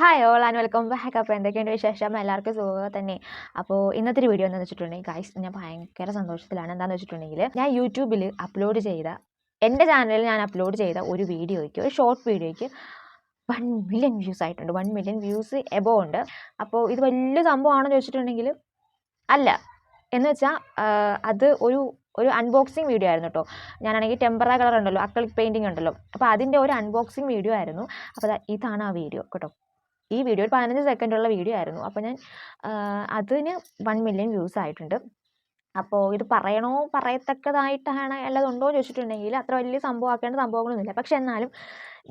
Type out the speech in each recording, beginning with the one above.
Hi all and welcome back അപ്പോൾ എന്തൊക്കെയുണ്ട് വിശേഷം? എല്ലാവർക്കും സുഖം തന്നെ. അപ്പോൾ ഇന്നത്തെ ഒരു വീഡിയോ എന്താണെന്ന് വെച്ചിട്ടുണ്ടെങ്കിൽ ഗൈസ് ഞാൻ ഭയങ്കര സന്തോഷത്തിലാണ്. എന്താണെന്ന് വെച്ചിട്ടുണ്ടെങ്കിൽ ഞാൻ യൂട്യൂബിൽ അപ്ലോഡ് ചെയ്ത എന്റെ ചാനലിൽ ഞാൻ അപ്ലോഡ് ചെയ്ത ഒരു വീഡിയോയ്ക്ക് ഒരു ഷോർട്ട് വീഡിയോയ്ക്ക് വൺ മില്യൺ വ്യൂസ് ആയിട്ടുണ്ട്. വൺ മില്യൺ വ്യൂസ് എബോ ഉണ്ട്. അപ്പോൾ ഇത് വലിയ സംഭവമാണെന്ന് ചോദിച്ചിട്ടുണ്ടെങ്കിൽ അല്ല. എന്ന് വെച്ചാൽ അത് ഒരു ഒരു അൺബോക്സിങ് വീഡിയോ ആയിരുന്നു കേട്ടോ ഞാനാണെങ്കിൽ ടെമ്പറ കളർ ഉണ്ടല്ലോ അക്കളിക് പെയിന്റിങ് ഉണ്ടല്ലോ. അപ്പോൾ അതിന്റെ ഒരു അൺബോക്സിങ് വീഡിയോ ആയിരുന്നു. അപ്പോൾ ഇതാണ് ആ വീഡിയോ കേട്ടോ. ഈ വീഡിയോ ഒരു പതിനഞ്ച് സെക്കൻഡുള്ള വീഡിയോ ആയിരുന്നു. അപ്പോൾ ഞാൻ അതിന് വൺ മില്യൺ വ്യൂസ് ആയിട്ടുണ്ട്. അപ്പോൾ ഇത് പറയണോ പറയത്തക്കതായിട്ടാണ് ഉണ്ടോ എന്ന് ചോദിച്ചിട്ടുണ്ടെങ്കിൽ അത്ര വലിയ സംഭവമാക്കേണ്ട സംഭവങ്ങളൊന്നുമില്ല. പക്ഷെ എന്നാലും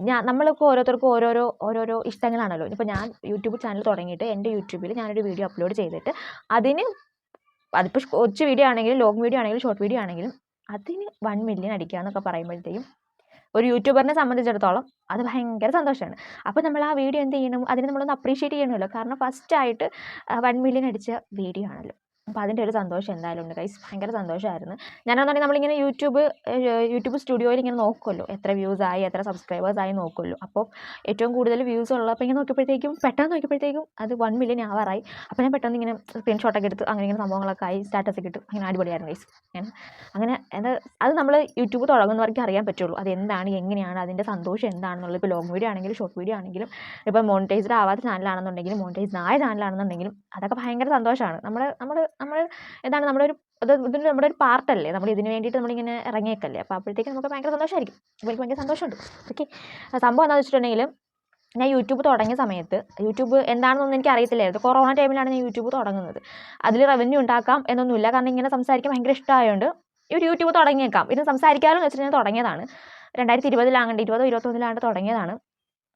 ഞാൻ നമ്മളിപ്പോൾ ഓരോരുത്തർക്കും ഓരോരോ ഓരോരോ ഇഷ്ടങ്ങളാണല്ലോ. ഇപ്പോൾ ഞാൻ യൂട്യൂബ് ചാനൽ തുടങ്ങിയിട്ട് എന്റെ യൂട്യൂബിൽ ഞാനൊരു വീഡിയോ അപ്ലോഡ് ചെയ്തിട്ട് അതിന് അതിപ്പോൾ കൊച്ചു വീഡിയോ ആണെങ്കിലും ലോങ് വീഡിയോ ആണെങ്കിലും ഷോർട്ട് വീഡിയോ ആണെങ്കിലും അതിന് വൺ മില്യൺ അടിക്കുക എന്നൊക്കെ പറയുമ്പോഴത്തേക്കും ഒരു യൂട്യൂബറിനെ സംബന്ധിച്ചിടത്തോളം അത് ഭയങ്കര സന്തോഷമാണ് അപ്പോൾ നമ്മൾ ആ വീഡിയോ എന്ത് ചെയ്യണം? അതിനെ നമ്മളൊന്ന് അപ്രീഷിയേറ്റ് ചെയ്യണമല്ലോ. കാരണം ഫസ്റ്റായിട്ട് വൺ മില്യൺ അടിച്ച വീഡിയോ ആണല്ലോ. അപ്പോൾ അതിന്റെ ഒരു സന്തോഷം എന്തായാലും ഉണ്ട്. ഗൈസ് ഭയങ്കര സന്തോഷമായിരുന്നു ഞാനെന്നുണ്ടെങ്കിൽ നമ്മളിങ്ങനെ യൂട്യൂബ് യൂട്യൂബ് സ്റ്റുഡിയോയിൽ ഇങ്ങനെ നോക്കുമല്ലോ എത്ര വ്യൂസ് ആയി എത്ര സബ്സ്ക്രൈബേഴ്സ് ആയി നോക്കുമല്ലോ അപ്പോൾ ഏറ്റവും കൂടുതൽ വ്യൂസ് ഉള്ളപ്പോൾ ഇങ്ങനെ നോക്കിയപ്പോഴത്തേക്കും പെട്ടെന്ന് നോക്കിയപ്പോഴത്തേക്കും അത് വൺ മില്യൺ ആവാറായി അപ്പോൾ ഞാൻ പെട്ടെന്ന് ഇങ്ങനെ സ്ക്രീൻഷോട്ടൊക്കെ എടുത്ത് അങ്ങനെ ഇങ്ങനെ സംഭവങ്ങളൊക്കെ ആയി സ്റ്റാറ്റസ് ഇട്ടു. അങ്ങനെ അടിപൊളിയായിരുന്നു ഞാൻ അങ്ങനെ എന്താ അത് നമ്മൾ യൂട്യൂബ് തുടങ്ങുന്നവർക്ക് അറിയാൻ പറ്റുള്ളൂ. അത് എന്താണ് എങ്ങനെയാണ് അതിന്റെ സന്തോഷം എന്താണെന്നുള്ളത്. ഇപ്പോൾ ലോങ് വീഡിയോ ആണെങ്കിലും ഷോർട്ട് വീഡിയോ ആണെങ്കിലും ഇപ്പോൾ മോണിറ്റൈസ്ഡ് ആവാത്ത ചാനലാണെന്നുണ്ടെങ്കിലും മോണിറ്റൈസ്ഡ് ആയ ചാനലാണെന്നുണ്ടെങ്കിലും അതൊക്കെ ഭയങ്കര സന്തോഷമാണ് നമ്മൾ നമ്മൾ നമ്മൾ എന്താണ് നമ്മുടെ ഒരു ഇത് ഇതിന്റെ നമ്മുടെ ഒരു പാർട്ടല്ലേ. നമ്മൾ ഇതിന് വേണ്ടിയിട്ട് നമ്മളിങ്ങനെ ഇറങ്ങിയേക്കല്ലേ. അപ്പോൾ അപ്പോഴത്തേക്ക് നമുക്ക് ഭയങ്കര സന്തോഷമായിരിക്കും അപ്പോൾ ഭയങ്കര സന്തോഷമുണ്ട്. ഓക്കെ. സംഭവം എന്താണെന്ന് വെച്ചിട്ടുണ്ടെങ്കിൽ ഞാൻ യൂട്യൂബ് തുടങ്ങിയ സമയത്ത് യൂട്യൂബ് എന്താണെന്നൊന്നും എനിക്ക് അറിയത്തില്ലായിരുന്നു കൊറോണ ടൈമിലാണ് ഞാൻ യൂട്യൂബ് തുടങ്ങുന്നത്. അതിൽ റവന്യൂ ഉണ്ടാക്കാം എന്നൊന്നുമില്ല. കാരണം ഇങ്ങനെ സംസാരിക്കാൻ ഭയങ്കര ഇഷ്ടമായതുകൊണ്ട് ഒരു യൂട്യൂബ് തുടങ്ങിയേക്കാം. ഇത് സംസാരിക്കാമെന്ന് വെച്ചിട്ട് ഞാൻ തുടങ്ങിയതാണ്. രണ്ടായിരത്തി ഇരുപതിലാകണ്ട ഇരുപതോ ഇരുപത്തൊന്നിലാണ്ട് തുടങ്ങിയതാണ്.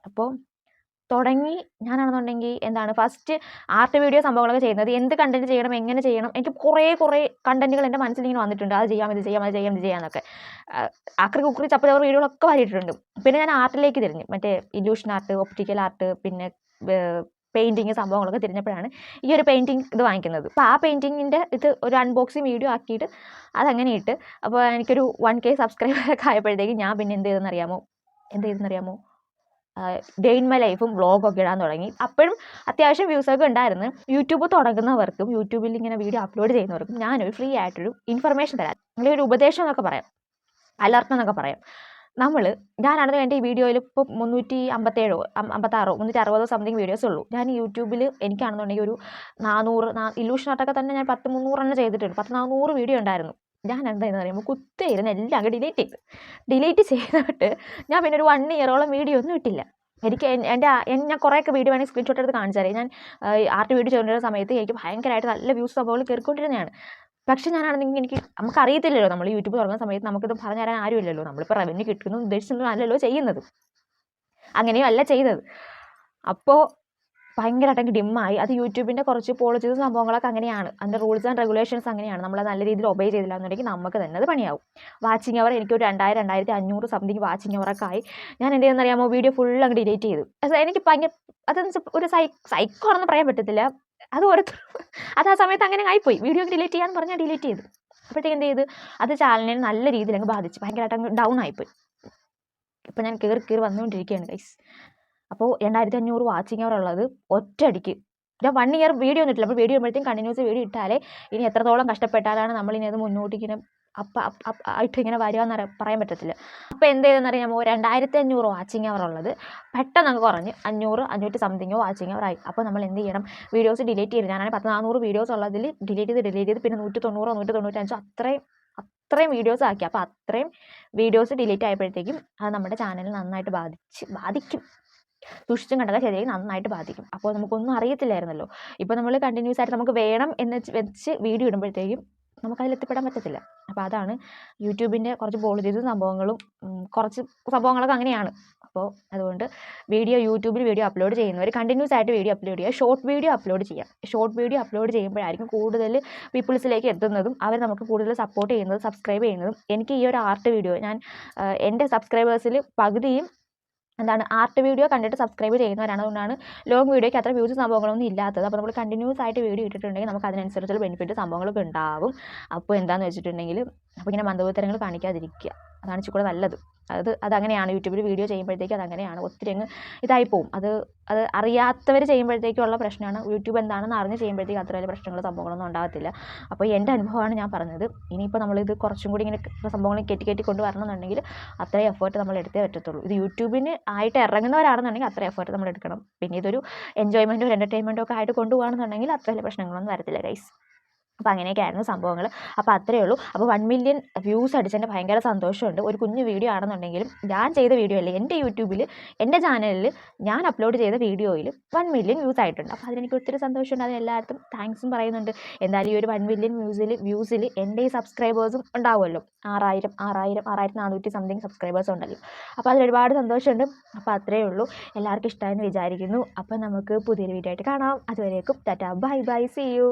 അപ്പോൾ തുടങ്ങി ഞാനാണെന്നുണ്ടെങ്കിൽ എന്താണ് ഫസ്റ്റ് ആർട്ട് വീഡിയോ സംഭവങ്ങളൊക്കെ ചെയ്യുന്നത്. എന്ത് കണ്ടന്റ് ചെയ്യണം എങ്ങനെ ചെയ്യണം എനിക്ക് കുറേ കുറേ കണ്ടന്റുകൾ എന്റെ മനസ്സിൽ ഇങ്ങനെ വന്നിട്ടുണ്ട്. അത് ചെയ്യാം ഇത് ചെയ്യാം അത് ചെയ്യാം ഇത് ചെയ്യാമെന്നൊക്കെ ആക്രി കുക്കറി ചപ്പ ചവർ വീഡിയോകളൊക്കെ വരിയിട്ടുണ്ട് പിന്നെ ഞാൻ ആർട്ടിലേക്ക് തിരിഞ്ഞു. മറ്റേ ഇല്യൂഷൻ ആർട്ട് ഒപ്റ്റിക്കൽ ആർട്ട് പിന്നെ പെയിന്റിങ് സംഭവങ്ങളൊക്കെ തിരിഞ്ഞപ്പോഴാണ് ഈ ഒരു പെയിന്റിങ് ഇത് വാങ്ങിക്കുന്നത്. അപ്പോൾ ആ പെയിന്റിങ്ങിന്റെ ഇത് ഒരു അൺബോക്സിങ് വീഡിയോ ആക്കിയിട്ട് അതങ്ങനെ ഇട്ട്. അപ്പോൾ എനിക്കൊരു വൺ കെ സബ്സ്ക്രൈബറൊക്കെ ആയപ്പോഴത്തേക്ക് ഞാൻ പിന്നെ എന്ത് ചെയ്തെന്ന് അറിയാമോ എന്ത് ചെയ്തെന്ന് അറിയാമോ ഡേ ഇൻ മൈ ലൈഫും വ്ളോഗൊക്കെ ഇടാൻ തുടങ്ങി. അപ്പോഴും അത്യാവശ്യം വ്യൂസൊക്കെ ഉണ്ടായിരുന്നു. യൂട്യൂബ് തുടങ്ങുന്നവർക്കും യൂട്യൂബിൽ ഇങ്ങനെ വീഡിയോ അപ്ലോഡ് ചെയ്യുന്നവർക്കും ഞാനൊരു ഫ്രീ ആയിട്ടൊരു ഇൻഫർമേഷൻ തരാം. അല്ലെങ്കിൽ ഒരു ഉപദേശം എന്നൊക്കെ പറയാം. അലർട്ട് എന്നൊക്കെ പറയാം. നമ്മൾ ഞാനാണെന്ന് എന്റെ ഈ വീഡിയോയിൽ ഇപ്പോൾ മുന്നൂറ്റി അമ്പത്തേഴോ അമ്പത്താറോ മുന്നൂറ്റി അറുപതോ സംതിങ് വീഡിയോസ് ഉള്ളൂ. ഞാൻ യൂട്യൂബിൽ എനിക്കാണെന്നുണ്ടെങ്കിൽ ഒരു നാനൂറ് നാ ഇല്ലൂഷൻ ആർട്ടൊക്കെ തന്നെ ഞാൻ പത്ത് മുന്നൂറെണ്ണം ചെയ്തിട്ടുണ്ട്. പത്ത് നാനൂറ് വീഡിയോ ഉണ്ടായിരുന്നു. ഞാൻ എന്തായെന്ന് പറയുമ്പോൾ കുത്തിയിരുന്ന് എല്ലാം അങ്ങ് ഡിലീറ്റ് ചെയ്തു. ഡിലീറ്റ് ചെയ്തിട്ട് ഞാൻ പിന്നെ ഒരു വൺ ഇയറോളം വീഡിയോ ഒന്നും ഇട്ടില്ല. എനിക്ക് എൻ- എന്റെ ഞാൻ കുറേയൊക്കെ വീഡിയോ വേണമെങ്കിൽ സ്ക്രീൻഷോട്ട് എടുത്ത് കാണിച്ചാൽ ഞാൻ ആർട്ട് വീഡിയോ ചെയ്യുന്ന സമയത്ത് എനിക്ക് ഭയങ്കരമായിട്ട് നല്ല വ്യൂസ് സംഭവങ്ങൾ കയറിക്കൊണ്ടിരുന്നതാണ് പക്ഷെ ഞാനാണെന്നെങ്കിൽ എനിക്ക് നമുക്ക് അറിയത്തില്ലല്ലോ നമ്മൾ യൂട്യൂബ് തുടങ്ങുന്ന സമയത്ത് നമുക്കിത് പറഞ്ഞു തരാൻ ആരുമില്ലല്ലോ. നമ്മളിപ്പോൾ റവന്യൂ കിട്ടുന്നു ഉദ്ദേശിച്ചൊന്നും അല്ലല്ലോ ചെയ്യുന്നത്. അങ്ങനെയും അല്ല ചെയ്തത് അപ്പോൾ ഭയങ്കരമായിട്ട് ഡിമ്മായി. അത് യൂട്യൂബിന്റെ കുറച്ച് പോളിസീസ് സംഭവങ്ങളൊക്കെ അങ്ങനെയാണ്. അതിന്റെ റൂൾസ് ആൻഡ് റെഗുലേഷൻസ് അങ്ങനെയാണ്. നമ്മൾ നല്ല രീതിയിൽ ഒബേ ചെയ്തില്ല എന്നുണ്ടെങ്കിൽ നമുക്ക് തന്നെ അത് പണിയാവും. വാച്ചിങ് അവർ എനിക്ക് ഒരു രണ്ടായിരം രണ്ടായിരത്തി അഞ്ഞൂറ് സംതിങ് വാച്ചിങ് അവറൊക്കെ ആയി. ഞാൻ എന്ത് ചെയ്യുന്ന അറിയാമോ? വീഡിയോ ഫുൾ അങ്ങ് ഡിലീറ്റ് ചെയ്തു. എനിക്ക് ഭയങ്കര അതെന്ന് ഒരു സൈ സൈക്കോ ആണെന്ന് പറയാൻ പറ്റത്തില്ല. അത് ഓരോരുത്തർ അത് ആ സമയത്ത് അങ്ങനെ ആയിപ്പോയി. വീഡിയോ ഡിലീറ്റ് ചെയ്യാൻ പറഞ്ഞാൽ ഡിലീറ്റ് ചെയ്തു. അപ്പോഴത്തേക്ക് എന്ത് ചെയ്ത്? അത് ചാനലിനെ നല്ല രീതിയിൽ അങ്ങ് ബാധിച്ചു. ഭയങ്കരമായിട്ട് അങ്ങ് ഡൗൺ ആയിപ്പോയി. ഇപ്പം ഞാൻ കയറി കയറി വന്നുകൊണ്ടിരിക്കുകയാണ് ഗൈസ് അപ്പോൾ രണ്ടായിരത്തി അഞ്ഞൂറ് വാച്ചിങ് അവർ ഉള്ളത് ഒറ്റയടിക്ക്. ഞാൻ വൺ ഇയർ വീഡിയോ ഒന്നും ഇട്ടില്ല അപ്പോൾ വീഡിയോ ഇടുമ്പോഴത്തേക്കും കണ്ടിന്യൂസ് വീഡിയോ ഇട്ടാലേ ഇനി എത്രത്തോളം കഷ്ടപ്പെട്ടാലാണ് നമ്മൾ ഇനി അത് മുന്നോട്ട് ഇങ്ങനെ അപ്പ അപ്പ അപ്പ ആയിട്ട് ഇങ്ങനെ വരിക എന്ന് പറയാൻ പറ്റത്തില്ല. അപ്പോൾ എന്ത് ചെയ്തെന്ന് അറിയാമോ? രണ്ടായിരത്തി അഞ്ഞൂറ് വാച്ചിങ് അവർ ഉള്ളത് പെട്ടെന്ന് അങ്ങ് കുറഞ്ഞ് അഞ്ഞൂറ് അഞ്ഞൂറ്റി സംതിങ്ങോ വാച്ചിങ് അവർ ആയി. അപ്പോൾ നമ്മൾ എന്ത് ചെയ്യണം? വീഡിയോസ് ഡിലീറ്റ് ചെയ്യണം. ഞാനാണ് പത്ത് നാനൂറ് വീഡിയോസ് ഉള്ളതിൽ ഡിലീറ്റ് ചെയ്ത് ഡിലീറ്റ് ചെയ്ത് പിന്നെ നൂറ്റി തൊണ്ണൂറോ നൂറ്റി തൊണ്ണൂറ്റഞ്ചോ അത്രയും അത്രയും വീഡിയോസ് ആക്കി. അപ്പോൾ അത്രയും വീഡിയോസ് ഡിലീറ്റ് ആയപ്പോഴത്തേക്കും അത് നമ്മുടെ ചാനൽ നന്നായിട്ട് ബാധിച്ച് ബാധിക്കും. സൂക്ഷിച്ചും കണ്ടൊക്കെ ശരിയായി നന്നായിട്ട് ബാധിക്കും. അപ്പോൾ നമുക്കൊന്നും അറിയത്തില്ലായിരുന്നല്ലോ. ഇപ്പോൾ നമ്മൾ കണ്ടിന്യൂസ് ആയിട്ട് നമുക്ക് വേണം എന്ന് വെച്ച് വീഡിയോ ഇടുമ്പോഴത്തേക്കും നമുക്കതിൽ എത്തിപ്പെടാൻ പറ്റത്തില്ല. അപ്പോൾ അതാണ് യൂട്യൂബിന്റെ കുറച്ച് പോളിസീസും സംഭവങ്ങളും കുറച്ച് സംഭവങ്ങളൊക്കെ അങ്ങനെയാണ്. അപ്പോൾ അതുകൊണ്ട് വീഡിയോ യൂട്യൂബിൽ വീഡിയോ അപ്ലോഡ് ചെയ്യുന്നവർ കണ്ടിന്യൂസ് ആയിട്ട് വീഡിയോ അപ്ലോഡ് ചെയ്യുക. ഷോർട്ട് വീഡിയോ അപ്ലോഡ് ചെയ്യുക. ഷോർട്ട് വീഡിയോ അപ്ലോഡ് ചെയ്യുമ്പോഴായിരിക്കും കൂടുതൽ പീപ്പിൾസിലേക്ക് എത്തുന്നതും അവർ നമുക്ക് കൂടുതൽ സപ്പോർട്ട് ചെയ്യുന്നതും സബ്സ്ക്രൈബ് ചെയ്യുന്നതും. എനിക്ക് ഈ ഒരു ആർട്ട് വീഡിയോ ഞാൻ എന്റെ സബ്സ്ക്രൈബേഴ്സിൽ പകുതിയും എന്താണ് ആർട്ട് വീഡിയോ കണ്ടിട്ട് സബ്സ്ക്രൈബ് ചെയ്യുന്നവരാണ്. അതുകൊണ്ടാണ് ലോങ് വീഡിയോയ്ക്ക് അത്ര വ്യൂസ് സംഭവങ്ങളൊന്നും ഇല്ലാത്തത്. അപ്പോൾ നമ്മൾ കണ്ടിന്യൂസ് ആയിട്ട് വീഡിയോ ഇട്ടിട്ടുണ്ടെങ്കിൽ നമുക്ക് അതിനനുസരിച്ചുള്ള ബെനിഫിറ്റ് സംഭവങ്ങളൊക്കെ ഉണ്ടാവും. അപ്പോൾ എന്താണെന്ന് വെച്ചിട്ടുണ്ടെങ്കിൽ അപ്പോൾ ഇങ്ങനെ മന്ദബുദ്ധരങ്ങൾ കാണിക്കാതിരിക്കുക. അതാണ് ഇച്ചിരി നല്ലത്. അത് അതങ്ങനെയാണ്. യൂട്യൂബിൽ വീഡിയോ ചെയ്യുമ്പോഴത്തേക്ക് അതങ്ങനെയാണ്. ഒത്തിരി അങ്ങ് ഇതായി പോവും അത് അത് അറിയാത്തവർ ചെയ്യുമ്പോഴത്തേക്കുള്ള പ്രശ്നമാണ്. യൂട്യൂബ് എന്താണെന്ന് അറിഞ്ഞ് ചെയ്യുമ്പോഴത്തേക്ക് അത്ര വലിയ പ്രശ്നങ്ങൾ സംഭവങ്ങളൊന്നും ഉണ്ടാകത്തില്ല. അപ്പോൾ എന്റെ അനുഭവമാണ് ഞാൻ പറഞ്ഞത്. ഇനിയിപ്പോൾ നമ്മളിത് കുറച്ചും കൂടി ഇങ്ങനെ സംഭവങ്ങൾ കെട്ടി കെട്ടി കൊണ്ട് വരണമെന്നുണ്ടെങ്കിൽ അത്രയും എഫേർട്ട് നമ്മൾ എടുത്തേ പറ്റത്തുള്ളൂ. ഇത് യൂട്യൂബിന് ആയിട്ട് ഇറങ്ങുന്നവരാണെന്നുണ്ടെങ്കിൽ അത്ര എഫേർട്ട് നമ്മൾ എടുക്കണം. പിന്നെ ഇതൊരു എൻജോയ്മെന്റോ എന്റർടൈൻമെന്റോ ഒക്കെ ആയിട്ട് കൊണ്ടുപോകണമെന്നുണ്ടെങ്കിൽ അത്ര വലിയ പ്രശ്നങ്ങളൊന്നും വരത്തില്ല ഗൈസ് അപ്പോൾ അങ്ങനെയൊക്കെയായിരുന്നു സംഭവങ്ങൾ അപ്പോൾ അത്രയേ ഉള്ളൂ. അപ്പോൾ വൺ മില്യൺ വ്യൂസ് അടിച്ചതിന്റെ ഭയങ്കര സന്തോഷമുണ്ട്. ഒരു കുഞ്ഞു വീഡിയോ ആണെന്നുണ്ടെങ്കിലും ഞാൻ ചെയ്ത വീഡിയോ അല്ലേ എന്റെ യൂട്യൂബിൽ എന്റെ ചാനലിൽ ഞാൻ അപ്ലോഡ് ചെയ്ത വീഡിയോയിൽ വൺ മില്യൺ വ്യൂസ് ആയിട്ടുണ്ട്. അപ്പോൾ അതിനെനിക്ക് ഒത്തിരി സന്തോഷമുണ്ട്. അതിന് എല്ലായിടത്തും താങ്ക്സും പറയുന്നുണ്ട്. എന്തായാലും ഈ ഒരു വൺ മില്യൺ വ്യൂസിൽ വ്യൂസിൽ എന്റെ ഈ സബ്സ്ക്രൈബേഴ്സും ഉണ്ടാവുമല്ലോ. ആറായിരം ആറായിരം ആറായിരത്തി നാനൂറ്റി സംതിങ് സബ്സ്ക്രൈബേഴ്സ് ഉണ്ടല്ലോ. അപ്പോൾ അതിലൊരുപാട് സന്തോഷമുണ്ട്. അപ്പോൾ അത്രയേ ഉള്ളൂ. എല്ലാവർക്കും ഇഷ്ടമായെന്ന് വിചാരിക്കുന്നു. അപ്പോൾ നമുക്ക് പുതിയൊരു വീഡിയോ ആയിട്ട് കാണാം. അതുവരേക്കും tata. Bye bye. See you